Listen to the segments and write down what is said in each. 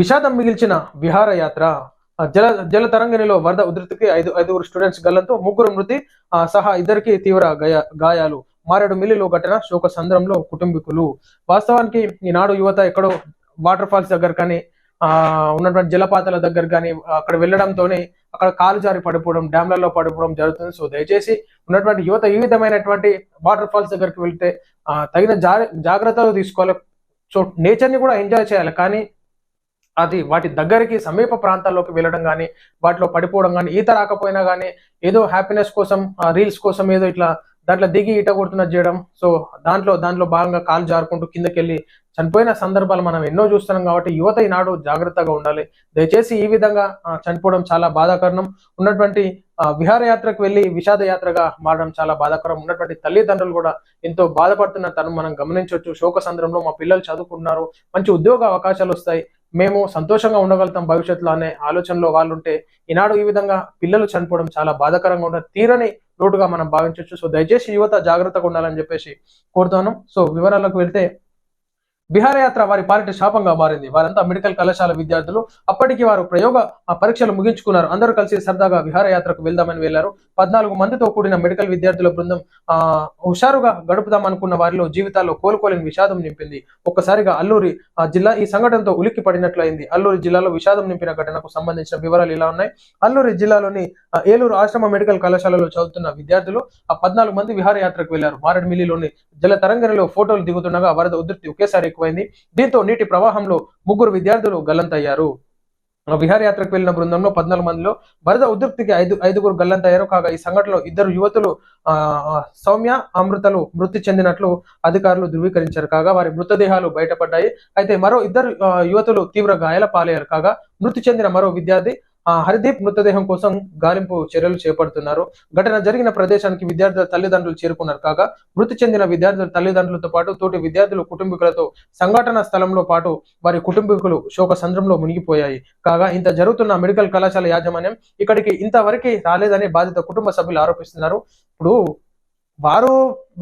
విషాదం మిగిల్చిన విహారయాత్ర. జల జల తరంగిణిలో వరద ఉధృతికి ఐదు ఐదుగురు స్టూడెంట్స్ గల్లంతో ముగ్గురు మృతి సహా ఇద్దరికి తీవ్ర గాయ గాయాలు. మారేడు మిల్లిలో ఘటన శోక సంద్రంలో కుటుంబీకులు. వాస్తవానికి ఈనాడు యువత ఎక్కడో వాటర్ ఫాల్స్ దగ్గర కానీ ఆ ఉన్నటువంటి జలపాతాల దగ్గర కానీ అక్కడ వెళ్ళడంతోనే అక్కడ కాలు జారి పడిపోవడం డ్యామ్లలో పడిపోవడం జరుగుతుంది. సో దయచేసి ఉన్నటువంటి యువత ఈ విధమైనటువంటి వాటర్ ఫాల్స్ దగ్గరికి వెళ్తే తగిన జా జాగ్రత్తలు తీసుకోవాలి. సో నేచర్ని కూడా ఎంజాయ్ చేయాలి. కానీ అది వాటి దగ్గరికి సమీప ప్రాంతాల్లోకి వెళ్ళడం కానీ వాటిలో పడిపోవడం కానీ ఈత రాకపోయినా కానీ ఏదో హ్యాపీనెస్ కోసం రీల్స్ కోసం ఏదో ఇట్లా దాంట్లో దిగి ఈట కొడుతున్నది చేయడం. సో దాంట్లో దాంట్లో భాగంగా కాలు జారుకుంటూ కిందకెళ్ళి చనిపోయిన సందర్భాలు మనం ఎన్నో చూస్తున్నాం కాబట్టి యువత ఈనాడు జాగ్రత్తగా ఉండాలి. దయచేసి ఈ విధంగా చనిపోవడం చాలా బాధాకరణం. ఉన్నటువంటి విహారయాత్రకు వెళ్ళి విషాద యాత్రగా మారడం చాలా బాధాకరం. ఉన్నటువంటి తల్లిదండ్రులు కూడా ఎంతో బాధపడుతున్న తను మనం గమనించవచ్చు. శోక సందర్భంలో మా పిల్లలు చదువుకుంటున్నారు. మంచి ఉద్యోగ అవకాశాలు వస్తాయి. మేము సంతోషంగా ఉండగలుగుతాం భవిష్యత్తులో అనే ఆలోచనలో వాళ్ళు ఉంటే ఈనాడు ఈ విధంగా పిల్లలు చనిపోవడం చాలా బాధాకరంగా ఉంటుంది తీరని లోటుగా మనం భావించవచ్చు సో దయచేసి యువత జాగ్రత్తగా ఉండాలని చెప్పేసి కోరుతాను సో వివరాలకు వెళ్తే విహారయాత్ర వారి పాలిట శాపంగా మారింది. వారంతా మెడికల్ కళాశాల విద్యార్థులు. అప్పటికి వారు ప్రయోగ పరీక్షలు ముగించుకున్నారు. అందరూ కలిసి సరదాగా విహారయాత్రకు వెళ్దామని వెళ్ళారు. పద్నాలుగు మందితో కూడిన మెడికల్ విద్యార్థుల బృందం ఆ హుషారుగా గడుపుదాం అనుకున్న వారిలో జీవితాల్లో కోలుకోలేని విషాదం నింపింది. ఒక్కసారిగా అల్లూరి ఆ, జిల్లా ఈ సంఘటనతో ఉలిక్కి పడినట్లయింది అల్లూరి జిల్లాలో విషాదం నింపిన ఘటనకు సంబంధించిన వివరాలు ఇలా ఉన్నాయి. అల్లూరి జిల్లాలోని ఏలూరు ఆశ్రమ మెడికల్ కళాశాలలో చదువుతున్న విద్యార్థులు ఆ పద్నాలుగు మంది విహారయాత్రకు వెళ్ళారు. మారేడుమిల్లిలోని జల తరంగనిలో ఫోటోలు దిగుతుండగా వరద ఉధృతి ఒకేసారి ఎక్కువైంది. దీంతో నీటి ప్రవాహంలో ముగ్గురు విద్యార్థులు గల్లంతయ్యారు. విహారయాత్రకు వెళ్ళిన బృందంలో పద్నాలుగు మందిలో వరద ఉధృతికి ఐదు ఐదుగురు గల్లంతయ్యారు. కాగా ఈ సంఘటనలో ఇద్దరు యువతులు ఆ సౌమ్య అమృతలు మృతి చెందినట్లు అధికారులు ధృవీకరించారు. కాగా వారి మృతదేహాలు బయటపడ్డాయి. అయితే మరో ఇద్దరు యువతులు తీవ్ర గాయాల పాలయ్యారు. కాగా మృతి చెందిన మరో విద్యార్థి హరిదీప్ మృతదేహం కోసం గాలింపు చర్యలు చేపడుతున్నారు. ఘటన జరిగిన ప్రదేశానికి విద్యార్థుల తల్లిదండ్రులు చేరుకున్నారు. కాగా మృతి చెందిన విద్యార్థుల తల్లిదండ్రులతో పాటు తోటి విద్యార్థులు కుటుంబీకులతో సంఘటన స్థలంలో పాటు వారి కుటుంబీకులు శోక సంద్రంలో మునిగిపోయాయి. కాగా ఇంత జరుగుతున్న మెడికల్ కళాశాల యాజమాన్యం ఇక్కడికి ఇంతవరకు రాలేదని బాధిత కుటుంబ సభ్యులు ఆరోపిస్తున్నారు. ఇప్పుడు వారు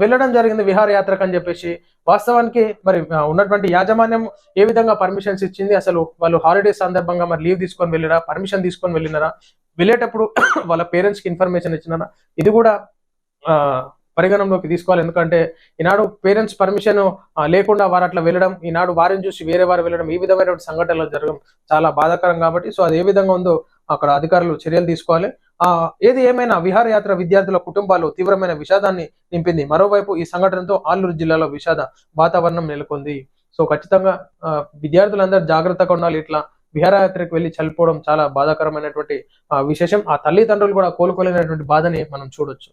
వెళ్ళడం జరిగింది విహారయాత్రకు అని చెప్పేసి. వాస్తవానికి మరి ఉన్నటువంటి యాజమాన్యం ఏ విధంగా పర్మిషన్స్ ఇచ్చింది? అసలు వాళ్ళు హాలిడేస్ సందర్భంగా మరి లీవ్ తీసుకొని వెళ్ళినా పర్మిషన్ తీసుకొని వెళ్ళినారా? వెళ్ళేటప్పుడు వాళ్ళ పేరెంట్స్కి ఇన్ఫర్మేషన్ ఇచ్చినారా? ఇది కూడా పరిగణంలోకి తీసుకోవాలి. ఎందుకంటే ఈనాడు పేరెంట్స్ పర్మిషన్ లేకుండా వారు అట్లా వెళ్ళడం ఈనాడు వారిని చూసి వేరే వారు వెళ్ళడం ఈ విధమైనటువంటి సంఘటనలు జరగడం చాలా బాధాకరం కాబట్టి సో అది ఏ విధంగా ఉందో అక్కడ అధికారులు చర్యలు తీసుకోవాలి. ఆ ఏది ఏమైనా విహారయాత్ర విద్యార్థుల కుటుంబాలు తీవ్రమైన విషాదాన్ని నింపింది. మరోవైపు ఈ సంఘటనతో ఆలూరు జిల్లాలో విషాద వాతావరణం నెలకొంది. సో ఖచ్చితంగా విద్యార్థులందరూ జాగ్రత్తగా ఉండాలి. ఇట్లా విహారయాత్రకు వెళ్ళి చనిపోవడం చాలా బాధాకరమైనటువంటి విశేషం. ఆ తల్లిదండ్రులు కూడా కోలుకోలేనటువంటి బాధని మనం చూడొచ్చు.